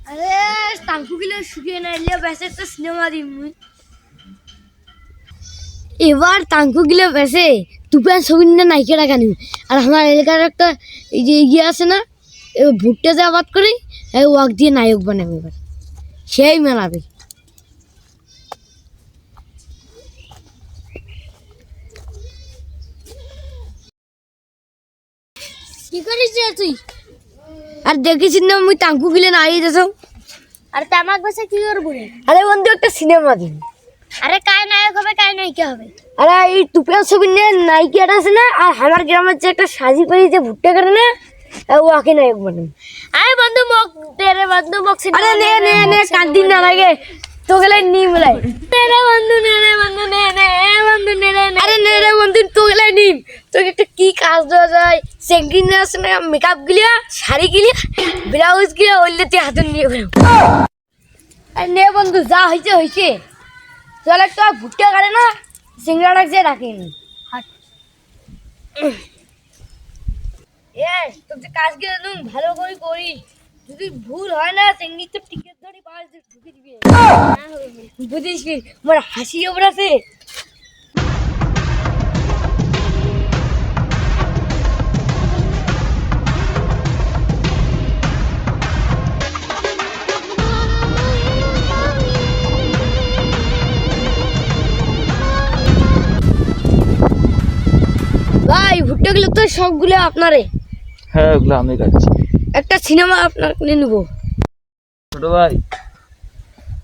আরে এলে বেসে সিনেমা দিম এবার টাঙ্কু গিলে বেসে তুফান ছবি না নাইকে নিবি আর আমার এলাকার একটা এই যে ইয়ে আছে না ভুট্টা যে আবাদ করি ওয়াক দিয়ে নায়ক বানাবে এবার। সেই মেলাবে কি করিস তুই? আর দেখেছিস না মুই তাঙ্কু গিলে না আইয়ে দেছ আর তামাক বসে কি করব রে? আরে বন্ধু একটা সিনেমা দিন। আরে কাই নায়ক হবে কায় নায়িকা হবে? আরে এই টুপিয়া ছবি নিয়ে নায়িকাটা আছে না আর আমার গ্রামের যে একটা সাজি করে যে ভুট্টা করে না ওকে নায়ক বানাবে আরে বন্ধু মোক দে রে বন্ধু মোক আরে নে নে নে কান্দি না লাগে। তো গেলে নিম লাই নে বন্ধু নে রে বন্ধু নে নে এ বন্ধু নে রে নে আরে নে রে বন্ধু তো গেলে নিম তোকে একটা কি কাজ দেওয়া যায় সেঙ্গিন আছে না মেকআপ গিলিয়া শাড়ি গিলিয়া ব্লাউজ গিলিয়া ওইলে তুই হাতে নিয়ে বেরো আরে নে বন্ধু যা হয়েছে হয়েছে চল একটা ভুট্টা কাটে না সিঙ্গাড়া যে রাখেন এ তোর যে কাজ গিয়ে ভালো করে করি যদি ভুল হয় না সেঙ্গিতে টিকিট বুঝিস কি মোর হাসি ওপর আছে ভাই ভুট্টাগুলো তো সবগুলো আপনারে। হ্যাঁ ওগুলো আমি খাচ্ছি। একটা সিনেমা আপনার কিনে নেব। ছোট ভাই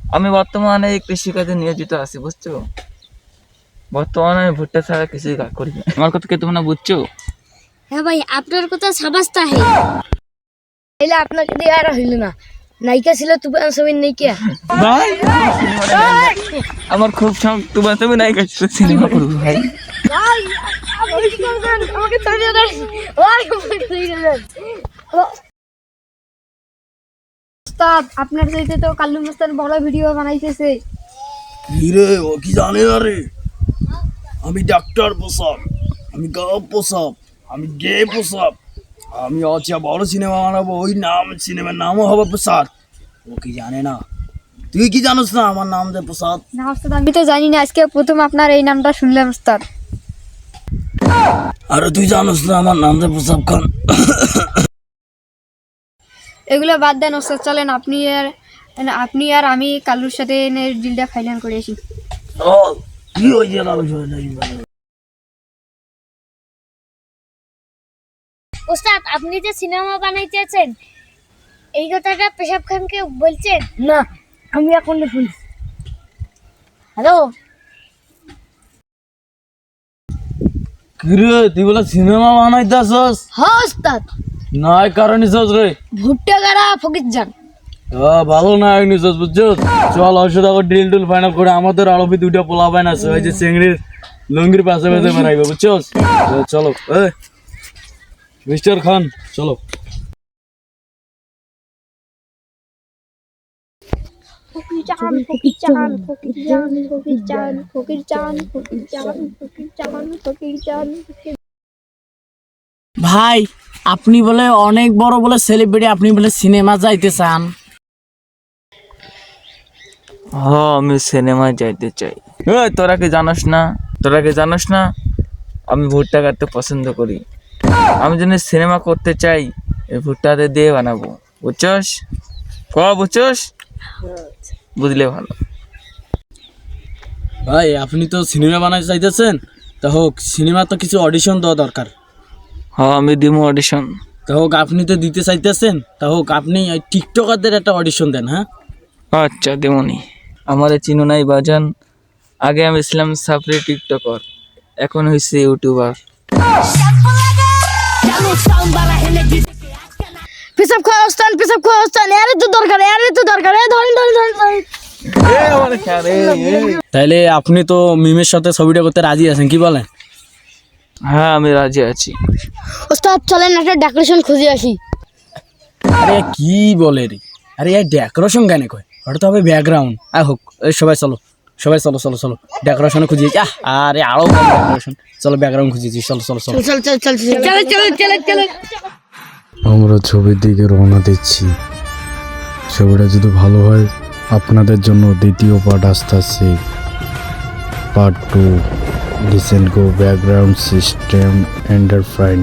আমি বর্তমানে এই কৃষিকাজে নিয়োজিত আছি বুঝছ বর্তমানে আমি ভুট্টা ছাড়া কিছুই কাজ করি না আমার কথা কি তোমরা বুঝছ হ্যাঁ ভাই আপনার কথা সাবাস্তা হে এলে আপনাকে দিয়ে আর হইল না নায়িকা ছিল তুফান ছবির নায়িকা ভাই আমার খুব শখ তোমার তুমি নাই কাছে সিনেমা করব ভাই আমাকে আমাকে উস্তাদ আপনার সাথে তো কাল্লু মুস্তান বড় ভিডিও বানাইতেছে। হিরে ও কি জানে না রে আমি ডাক্তার প্রসাদ আমি গাও প্রসাদ আমি গে প্রসাদ। আমি আছি বড় সিনেমা বানাবো ওই নাম সিনেমার নামও হবে প্রসাদ। ও কি জানে না? তুই কি জানোস না আমার নাম যে প্রসাদ? না উস্তাদ আমি তো জানি না আজকে প্রথম আপনার এই নামটা শুনলাম উস্তাদ আরে তুই জানোস না আমার নাম যে প্রসাদ খান। এগুলো বাদ দেন ওস্তাদ চলেন আপনি আর আপনি আর আমি কালুর সাথে ডিলটা ফাইনাল করে আসি। ও কি হয়েছে লালু শহরে ওস্তাদ আপনি যে সিনেমা বানাইতেছেন এই কথাটা পেশাব খানকে বলছেন? না আমি এখন শুনছি। হ্যালো? কিরে তুই বলে সিনেমা বানাইতাছস? হ্যাঁ ওস্তাদ। নাই কারণ নিছস রে। ভুট্টা যান ও ভালো না হয় বুঝছ চল ওষুধ আবার ড্রিল টুল ফাইনাল করে আমাদের আরবি দুইটা পোলা বাইন আছে ওই যে চিংড়ির লুঙ্গির পাশে পাশে বুঝছ চলো এ। মিস্টার খান চলো। ভাই আপনি বলে অনেক বড় বলে সেলিব্রিটি আপনি বলে সিনেমা যাইতে চান। হ আমি সিনেমায় যাইতে চাই। ওই তোরা কি জানোস না? তোরা কি জানোস না? আমি ভুট্টা কাটতে পছন্দ করি। আমি যদি সিনেমা করতে চাই এই ভুট্টাতে দিয়ে বানাবো। বুঝছস? ক বুঝছস? বুঝলে ভালো। ভাই আপনি তো সিনেমা বানাইতে চাইতেছেন। তা হোক সিনেমা তো কিছু অডিশন দেওয়া দরকার। হ আমি দিমু অডিশন তা হোক আপনি তো দিতে চাইতেছেন। তা হোক আপনি ওই টিকটকারদের একটা অডিশন দেন হ্যাঁ? আচ্ছা দেমনি। আমার চিনো নাই বাজান। আগে আমি ছিলাম সাফরি টিকটকার এখন হয়েছে ইউটিউবার। পেশাব খাওয়া ওস্তান পেশাব খাওয়া ওস্তান আরে তো দরকার আরে তো দরকার। এ ধরেন ধরেন ধরেন ধরেন। তাইলে আপনি তো মিমের সাথে ছবিটা করতে রাজি আছেন কি বলেন? হ্যাঁ আমি রাজি আছি। ওস্তাদ চলেন একটা ডেকোরেশন খুঁজে আসি। আরে কি বলে রে? আরে এই ডেকোরেশন কেন কয়? ওটা তো হবে ব্যাকগ্রাউন্ড আই হোক এই সবাই চলো সবাই চলো চলো চলো। ডেকোরেশন খুঁজে আহ আরে আরও ডেকোরেশন চলো ব্যাকগ্রাউন্ড খুঁজেছি চলো চলো চলো। চল চল চল চলো চলো চলো চলো আমরা ছবির দিকে রওনা দিচ্ছি। ছবিটা যদি ভালো হয় আপনাদের জন্য দ্বিতীয় পার্ট আসতে আসছে part two listen go background system enterprise